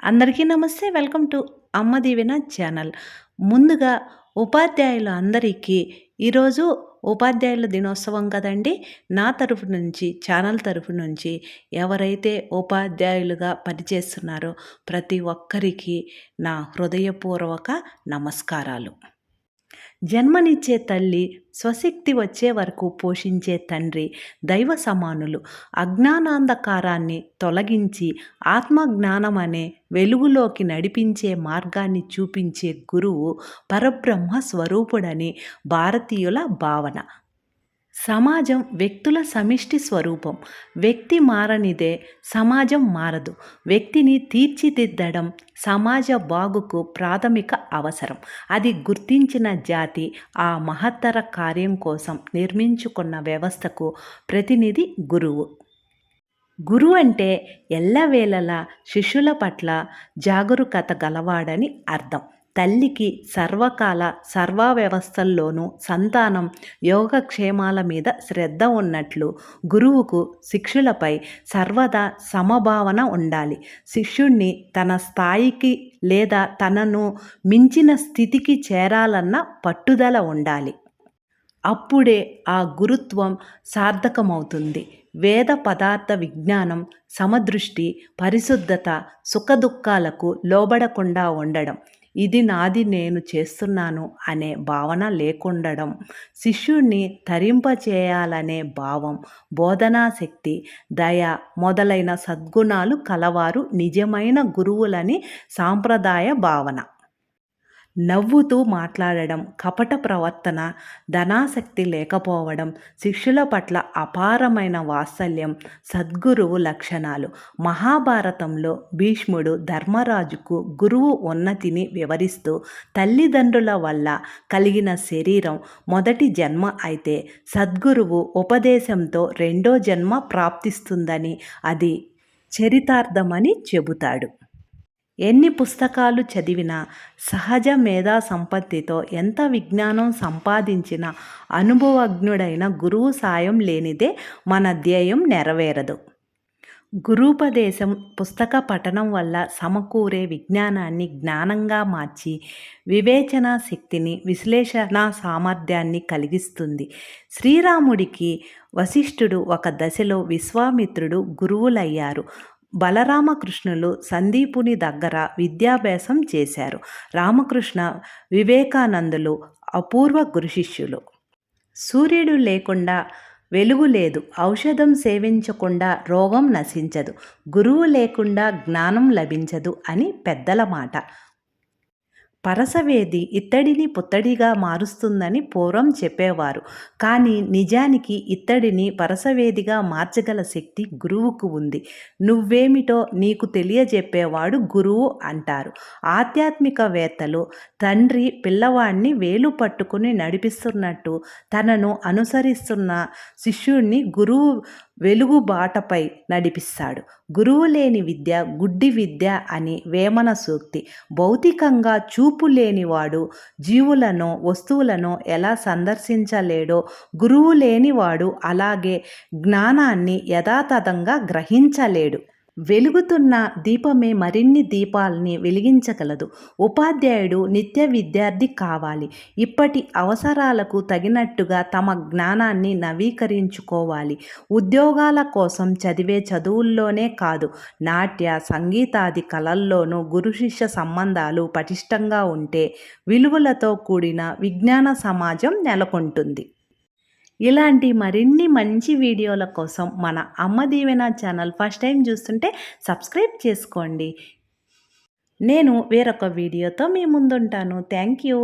అందరికీ నమస్తే. Welcome to అమ్మ దీవెన ఛానల్. ముందుగా ఉపాధ్యాయులు అందరికీ ఈరోజు ఉపాధ్యాయుల దినోత్సవం కదండి. నా తరఫు నుంచి ఛానల్ తరఫు నుంచి ఎవరైతే ఉపాధ్యాయులుగా పనిచేస్తున్నారో ప్రతి ఒక్కరికి నా హృదయపూర్వక నమస్కారాలు. జన్మనిచ్చే తల్లి స్వశక్తి వచ్చే వరకు పోషించే తండ్రి దైవ సమానులు. అజ్ఞానాంధకారాన్ని తొలగించి ఆత్మజ్ఞానం అనే వెలుగులోకి నడిపించే మార్గాన్ని చూపించే గురువు పరబ్రహ్మ స్వరూపుడని భారతీయుల భావన. సమాజం వ్యక్తుల సమిష్టి స్వరూపం. వ్యక్తి మారనిదే సమాజం మారదు. వ్యక్తిని తీర్చిదిద్దడం సమాజ బాగుకు ప్రాథమిక అవసరం. అది గుర్తించిన జాతి ఆ మహత్తర కార్యం కోసం నిర్మించుకున్న వ్యవస్థకు ప్రతినిధి గురువు. గురువు అంటే ఎల్లవేళలా శిష్యుల పట్ల జాగరూకత గలవాడని అర్థం. తల్లికి సర్వకాల సర్వ వ్యవస్థల్లోనూ సంతానం యోగక్షేమాల మీద శ్రద్ధ ఉన్నట్లు గురువుకు శిష్యులపై సర్వదా సమభావన ఉండాలి. శిష్యుణ్ణి తన స్థాయికి లేదా తనను మించిన స్థితికి చేరాలన్న పట్టుదల ఉండాలి. అప్పుడే ఆ గురుత్వం సార్థకమవుతుంది. వేద పదార్థ విజ్ఞానం సమదృష్టి పరిశుద్ధత సుఖదుఖాలకు లోబడకుండా ఉండడం ఇది నాది నేను చేస్తున్నాను అనే భావన లేకుండడం శిష్యుణ్ణి తరింపచేయాలనే భావం బోధనాశక్తి దయ మొదలైన సద్గుణాలు కలవారు నిజమైన గురువులని సాంప్రదాయ భావన. నవ్వుతూ మాట్లాడడం కపట ప్రవర్తన ధనాసక్తి లేకపోవడం శిష్యుల పట్ల అపారమైన వాత్సల్యం సద్గురువు లక్షణాలు. మహాభారతంలో భీష్ముడు ధర్మరాజుకు గురువు ఉన్నతిని వివరిస్తూ తల్లిదండ్రుల వల్ల కలిగిన శరీరం మొదటి జన్మ అయితే సద్గురువు ఉపదేశంతో రెండో జన్మ ప్రాప్తిస్తుందని అది చరితార్థమని చెబుతాడు. ఎన్ని పుస్తకాలు చదివినా సహజ మేధా సంపత్తితో ఎంత విజ్ఞానం సంపాదించినా అనుభవజ్ఞుడైన గురువు సాయం లేనిదే మన ధ్యేయం నెరవేరదు. గురూపదేశం పుస్తక పఠనం వల్ల సమకూరే విజ్ఞానాన్ని జ్ఞానంగా మార్చి వివేచన శక్తిని విశ్లేషణ సామర్థ్యాన్ని కలిగిస్తుంది. శ్రీరాముడికి వశిష్ఠుడు ఒక దశలో విశ్వామిత్రుడు గురువులయ్యారు. బలరామకృష్ణులు సందీపుని దగ్గర విద్యాభ్యాసం చేశారు. రామకృష్ణ వివేకానందులు అపూర్వ గురుశిష్యులు. సూర్యుడు లేకుండా వెలుగు లేదు. ఔషధం సేవించకుండా రోగం నశించదు. గురువు లేకుండా జ్ఞానం లభించదు అని పెద్దల మాట. పరసవేది ఇత్తడిని పుత్తడిగా మారుస్తుందని పూర్వం చెప్పేవారు. కానీ నిజానికి ఇత్తడిని పరసవేదిగా మార్చగల శక్తి గురువుకు ఉంది. నువ్వేమిటో నీకు తెలియజెప్పేవాడు గురువు అంటారు. ఆధ్యాత్మికవేత్తలు తండ్రి పిల్లవాడిని వేలు పట్టుకుని నడిపిస్తున్నట్టు తనను అనుసరిస్తున్న శిష్యుణ్ణి గురువు వెలుగుబాటపై నడిపిస్తాడు. గురువు లేని విద్య గుడ్డి విద్య అని వేమన సూక్తి. భౌతికంగా చూపు లేనివాడు జీవులను వస్తువులను ఎలా సందర్శించలేడో గురువు లేనివాడు అలాగే జ్ఞానాన్ని యథాతథంగా గ్రహించలేడు. వెలుగుతున్న దీపమే మరిన్ని దీపాలని వెలిగించగలదు. ఉపాధ్యాయుడు నిత్య విద్యార్థి కావాలి. ఇప్పటి అవసరాలకు తగినట్టుగా తమ జ్ఞానాన్ని నవీకరించుకోవాలి. ఉద్యోగాల కోసం చదివే చదువుల్లోనే కాదు నాట్య సంగీతాది కళల్లోనూ గురు శిష్య సంబంధాలు పటిష్టంగా ఉంటే విలువలతో కూడిన విజ్ఞాన సమాజం నెలకొంటుంది. ఇలాంటి మరిన్ని మంచి వీడియోల కోసం మన Amma Deevena channel first time చూస్తుంటే సబ్స్క్రైబ్ చేసుకోండి. నేను వేరొక వీడియోతో మీ ముందుంటాను. Thank you.